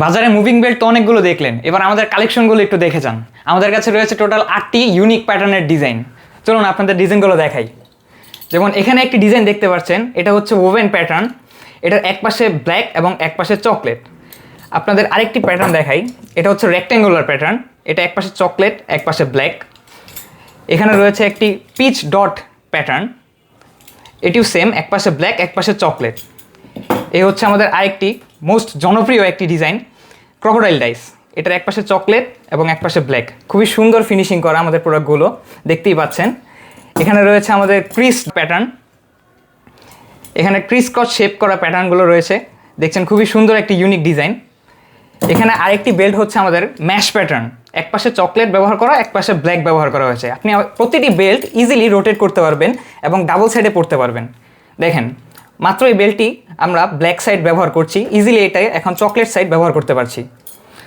বাজারে moving belt তো অনেকগুলো দেখলেন। এবার আমাদের কালেকশনগুলো একটু দেখে যান। আমাদের কাছে রয়েছে টোটাল আটটি ইউনিক প্যাটার্নের ডিজাইন চলুন আপনাদের ডিজাইনগুলো দেখাই। যেমন এখানে একটি ডিজাইন দেখতে পাচ্ছেন, এটা হচ্ছে ওভেন প্যাটার্ন এটার এক পাশে ব্ল্যাক এবং এক পাশে চকলেট আপনাদের আরেকটি প্যাটার্ন দেখাই। এটা হচ্ছে রেক্ট্যাঙ্গুলার প্যাটার্ন এটা এক পাশে চকলেট এক পাশে ব্ল্যাক এখানে রয়েছে একটি পিচ ডট প্যাটার্ন এটিও সেম এক পাশে ব্ল্যাক এক পাশে চকলেট এই হচ্ছে আমাদের আরেকটি মোস্ট জনপ্রিয় একটি ডিজাইন ক্রোকোডাইল ডাইস এটার এক পাশে চকলেট এবং এক পাশে ব্ল্যাক খুবই সুন্দর ফিনিশিং করা আমাদের প্রোডাক্টগুলো দেখতেই পাচ্ছেন। এখানে রয়েছে আমাদের ক্রিস প্যাটার্ন এখানে ক্রিস কট শেপ করা প্যাটার্নগুলো রয়েছে। দেখছেন খুবই সুন্দর একটি ইউনিক ডিজাইন এখানে আরেকটি বেল্ট হচ্ছে আমাদের ম্যাশ প্যাটার্ন এক পাশে চকলেট ব্যবহার করা এক পাশে ব্ল্যাক ব্যবহার করা হয়েছে। আপনি প্রতিটি বেল্ট ইজিলি রোটেট করতে পারবেন এবং ডাবল সাইডে পড়তে পারবেন। দেখেন মাত্র এই বেল্টটি আমরা ব্ল্যাক সাইড ব্যবহার করছি। ইজিলি এটাই এখন চকলেট সাইড ব্যবহার করতে পারছি।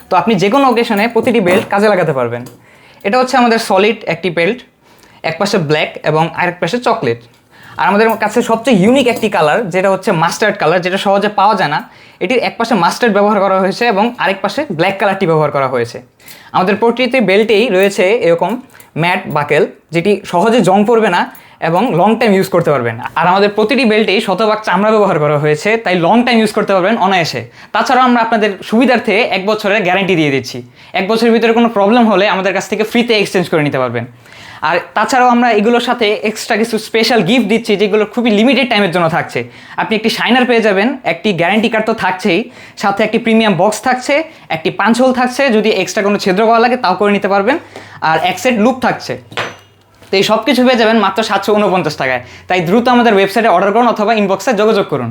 তো আপনি যে কোনো অকেশনে প্রতিটি বেল্ট কাজে লাগাতে পারবেন। এটা হচ্ছে আমাদের সলিড একটি বেল্ট এক পাশে ব্ল্যাক এবং আরেক পাশে চকলেট আর আমাদের কাছে সবচেয়ে ইউনিক একটি কালার যেটা হচ্ছে মাস্টার্ড কালার যেটা সহজে পাওয়া যায় না, এটির এক পাশে মাস্টার্ড ব্যবহার করা হয়েছে এবং আরেক পাশে ব্ল্যাক কালারটি ব্যবহার করা হয়েছে। আমাদের প্রতিটি বেল্টেই রয়েছে এরকম ম্যাট বাকেল, যেটি সহজে জং পড়বে না এবং লং টাইম ইউজ করতে পারবেন। আর আমাদের প্রতিটি বেল্টেই শতভাগ চামড়া ব্যবহার করা হয়েছে, তাই লং টাইম ইউজ করতে পারবেন অনায়াসে। তাছাড়াও আমরা আপনাদের সুবিধার্থে এক বছরের গ্যারান্টি দিয়ে দিচ্ছি। এক বছরের ভিতরে কোনো প্রবলেম হলে আমাদের কাছ থেকে ফ্রিতে এক্সচেঞ্জ করে নিতে পারবেন। আর তাছাড়াও আমরা এগুলোর সাথে এক্সট্রা কিছু স্পেশাল গিফট দিচ্ছি, যেগুলো খুবই লিমিটেড টাইমের জন্য থাকছে। আপনি একটি শাইনার পেয়ে যাবেন, একটি গ্যারান্টি কার্ড তো থাকছেই, সাথে একটি প্রিমিয়াম বক্স থাকছে, একটি পাঞ্চ হোল থাকছে, যদি এক্সট্রা কোনো ছিদ্র করা লাগে তাও করে নিতে পারবেন। আর এক সেট লুপ থাকছে। তো এই সব কিছু পেয়ে যাবেন মাত্র সাতশো উনপঞ্চাশ টাকায়। তাই দ্রুত আমাদের ওয়েবসাইটে অর্ডার করুন অথবা ইনবক্সে যোগাযোগ করুন।